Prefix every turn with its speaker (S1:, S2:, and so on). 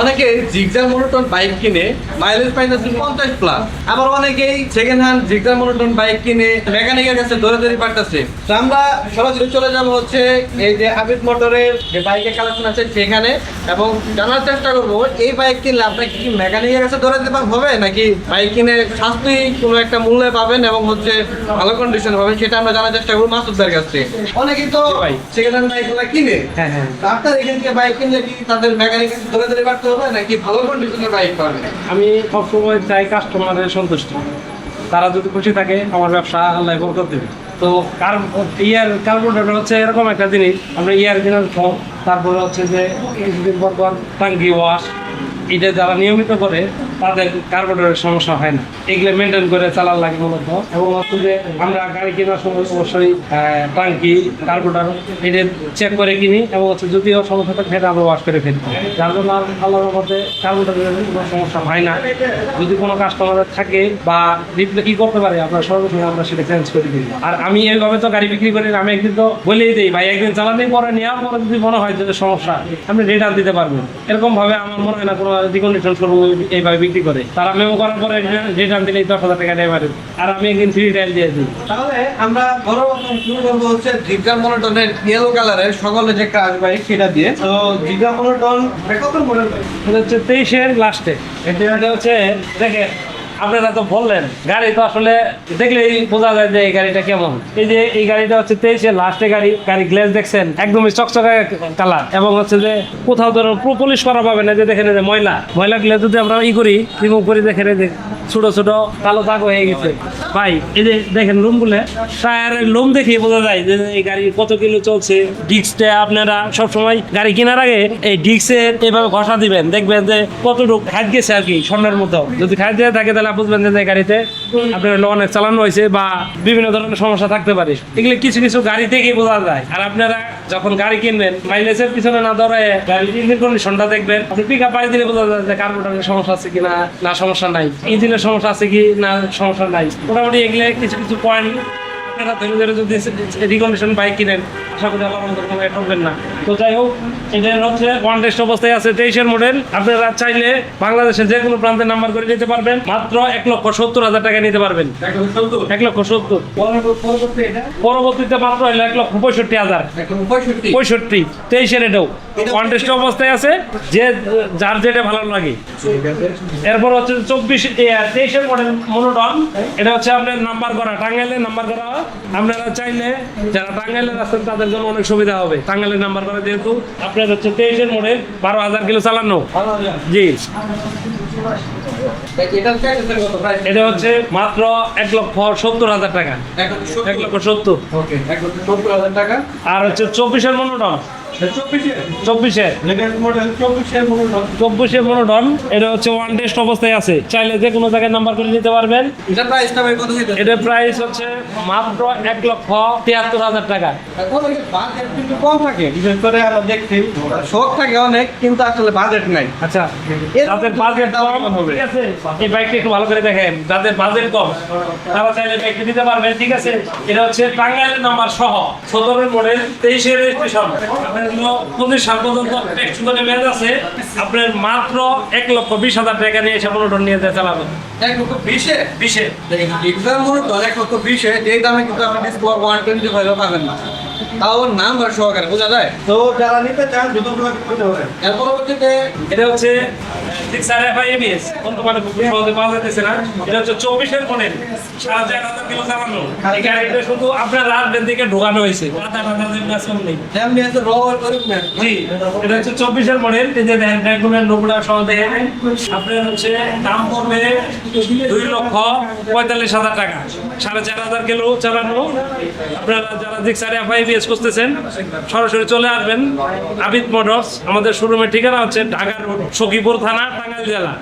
S1: অনেকে Gixxer monotone bike কিনে mileage পাইতেছে পঞ্চাশ প্লাস আবার অনেকেই second hand Gixxer monotone bike কিনে মেকানিকের কাছে ধরে ধরে পারতেছে তো আমরা সরাসরি চলে যাব হচ্ছে এই যে আবিদ মোটরের যে বাইকের কালেকশন আছে সেখানে এবং জানার চেষ্টা করব এই বাইক কিনলে আপনাকে কি মেকানিকের কাছে ধরে দিতে হবে? নাকি বাইক কিনে শাস্তি কোনো একটা মূল্যে পাবেন এবং হচ্ছে ভালো কন্ডিশন পাবেন সেটা আমরা জানার চেষ্টা করব মাসুদদার কাছ থেকে। অনেকেই তো সেকেন্ড হ্যান্ড বাইকগুলো কিনে।
S2: হ্যাঁ হ্যাঁ।
S1: আপনার এখান থেকে বাইক কিনলে কি তাদের মেকানিক ধরে ধরে পারতে ভালো
S2: আমি সবসময় চাই কাস্টমারের সন্তুষ্টি। তারা যদি খুশি থাকে, আমার ব্যবসা আল্লাহ বরকত দেবে। তো ইয়ার কার্বোরেটর হচ্ছে এরকম একটা জিনিস, আমরা ইয়ার জিনিস তারপরে হচ্ছে যে টাঙ্কি ওয়াশ এটা যারা নিয়মিত করে, তাদের কার্বোরেটরের সমস্যা হয় না। এগুলো মেনটেন করে চালার লাগে মূলত। এবং হচ্ছে যে আমরা গাড়ি কেনার সময় অবশ্যই টাঙ্কি কার্বোরেটর এটা চেক করে কিনি এবং হচ্ছে যদিও সমস্যা থাকে, সেটা আমরা ওয়াশ করে ফেলি। যার জন্য আল- আল্লাহর মধ্যে কার্বোরেটরের কোনো সমস্যা হয় না। যদি কোনো কাস্টমার থাকে বা রিপ্লে কি করতে পারে আপনার সর্বসময় আমরা সেটা চেঞ্জ করে দিই। আর আমি এইভাবে তো গাড়ি বিক্রি করি আমি একদিন তো বলেই দিই, ভাই, একদিন চালাতেই পরে নেওয়ার পরে যদি মনে হয় যে সমস্যা, আপনি রিটার্ন দিতে পারবেন। এরকম ভাবে আমার মনে হয় না কোনো রিকন্ডিশন শোরুম এইভাবে বিক্রি করে। তারা মেমো করার পরে রিটার্ন দিলেই দশ হাজার টাকা পারেন আর আমি একদিন ফ্রি টাইল দিয়ে দিই।
S1: তাহলে আমরা বড় শুরু করব হচ্ছে জিগজার মনোটনের ইয়েলো কালারের সকলে যে ক্রাশ বাইক সেটা দিয়ে। তো জিগজার মনোটন কত মডেল
S2: এটা হচ্ছে তেইশের লাস্টে এটা এটা হচ্ছে দেখে আপনারা তো বললেন, গাড়ি তো আসলে দেখলেই বোঝা যায় যে এই গাড়িটা কেমন। এই যে এই গাড়িটা হচ্ছে তেইশের লাস্টে গাড়ি গাড়ি গ্লেজ দেখছেন, একদমই চকচকে কালার এবং হচ্ছে যে কোথাও ধরুন পলিশ করা পাবে না যে দেখেন যে ময়লা। ময়লা গ্লেজ যদি আমরা ই করি রিমুভ করি, দেখেন যে ছোট ছোট কালো দাগ হয়ে গেছে। ভাই, এই যে দেখেন লোমগুলো, টায়ারের লোম দেখে বোঝা যায় যে এই গাড়ি কত কিলো চলছে। ডিস্কটা আপনারা সবসময় গাড়ি কেনার আগে এই ডিস্কের এইভাবে ঘষা দিবেন, দেখবেন যে কতটুকু খাদ গেছে আর কি, স্বর্ণের মতো। যদি খাদ দিয়ে থাকে তাহলে বুঝবেন যে গাড়িতে আপনার হলো অনেক চালানো হয়েছে বা বিভিন্ন ধরনের সমস্যা থাকতে পারে। এগুলো কিছু কিছু গাড়ি থেকেই বোঝা যায়। আর আপনারা যখন গাড়ি কিনবেন মাইলেজের পিছনে না ধরে ইঞ্জিন কন্ডিশনটা দেখবেন। আপনি পিক আপ দিলে বোঝা যায় যে কার্বোটারের সমস্যা আছে কিনা, না সমস্যা নাই। ইঞ্জিনের সমস্যা আছে কি, না সমস্যা নাই। মোটামুটি এগুলো কিছু কিছু পয়েন্ট ধরে ধরে যদি বাইক কিনেন, আশা করি আল্লাহ কোনো ঠকবেন না। তো যাই হোক হচ্ছে অবস্থায় আছে তেইশের মডেল আপনারা চাইলে বাংলাদেশের যে কোনো প্রান্তে নাম্বার করে নিতে পারবেন। মাত্র এক লক্ষ সত্তর হাজার টাকা নিতে পারবেন। এক লক্ষ সত্তর। পরবর্তীতে মাত্র হলো এক লক্ষ পঁয়ষট্টি হাজার।
S1: পঁয়ষট্টি
S2: তেইশের এটাও ওয়ান টেস্ট অবস্থায় আছে, যে, যার যেটা ভালো লাগে। এরপর হচ্ছে চব্বিশ তেইশের মডেল মনোটন এটা হচ্ছে আপনার নাম্বার করা টাঙ্গাইলে নাম্বার করা আপনারা চাইলে যারা টাঙ্গাইলের আছেন তাদের জন্য অনেক সুবিধা হবে। টাঙ্গাইলের নাম্বার করা যেহেতু আপনার হচ্ছে তেইশের মোড়ে বারো হাজার কিলো চালানো। জি।
S1: এটার প্যাকেজের কত প্রাইস
S2: এটা হচ্ছে মাত্র এক লক্ষ সত্তর হাজার টাকা। এক লক্ষ সত্তর?
S1: ওকে এক লক্ষ সত্তর হাজার টাকা।
S2: আর হচ্ছে চব্বিশের মনোটন
S1: চব্বিশে? মনোটন
S2: এটা হচ্ছে ওয়ান টেস্ট অবস্থায় আছে। চাইলে যে কোনো জায়গায় নাম্বার করে নিতে পারবেন।
S1: এটা
S2: প্রাইস হচ্ছে মাত্র এক লক্ষ তিয়াত্তর হাজার টাকা।
S1: অনেকে কিন্তু কম থাকে বিশেষ করে আমরা দেখছি। শখ থাকে অনেক কিন্তু আসলে বাজেট নাই।
S2: আচ্ছা যাদের বাজেট কম ঠিক আছে? এই বাইকটা একটু ভালো করে দেখেন। যাদের বাজেট কম তারা চাইলে বাইকটা দিতে পারবেন ঠিক আছে? এটা হচ্ছে টাঙ্গাইলের নাম্বার সহ সতেরোর মডেল তেইশের রেজিস্ট্রেশন হলো পঁচিশ সাল পর্যন্ত করে মেয়াদ আছে। আপনার মাত্র এক লক্ষ বিশ হাজার টাকা নিয়ে এসে মনোটন নিয়ে যেতে চালাবেন।
S1: এক লক্ষ বিশে?
S2: বিশে।
S1: এক্সাম মনোটন এক লক্ষ বিশে যে দামে কিন্তু আপনি ডিসপ্লে ওয়ান টোয়েন্টি ফাইভও পাবেন না। তাও ওর নাম আর সহকারে বোঝা যায়? তো যারা নিতে চান দ্রুত করতে হবে এর পরবর্তীতে
S2: এটা হচ্ছে six R F I ABS. বর্তমানে খুব সহজে পাওয়া যাচ্ছে না। এটা হচ্ছে চব্বিশের মডেল সাড়ে চার হাজার কিলো চালানো এই গাড়িটা শুধু আপনার রাজবের দিকে ঢোকানো হয়েছে। নেই
S1: যেমনি আছে
S2: জি এটা হচ্ছে চব্বিশের মডেল এই যে দেখেন ব্যাকগ্রাউন্ডের লোকটা সহ দেখেন। আপনার হচ্ছে দাম পড়বে দুই লক্ষ পঁয়তাল্লিশ হাজার টাকা। সাড়ে চার হাজার কিলো চালানো। আপনারা যারা জিক্সার এফ আই বিএস করতেছেন সরাসরি চলে আসবেন। আবিদ মোটরস আমাদের শোরুমের ঠিকানা হচ্ছে ঢাকা রোড সখীপুর থানা টাঙ্গাইল জেলা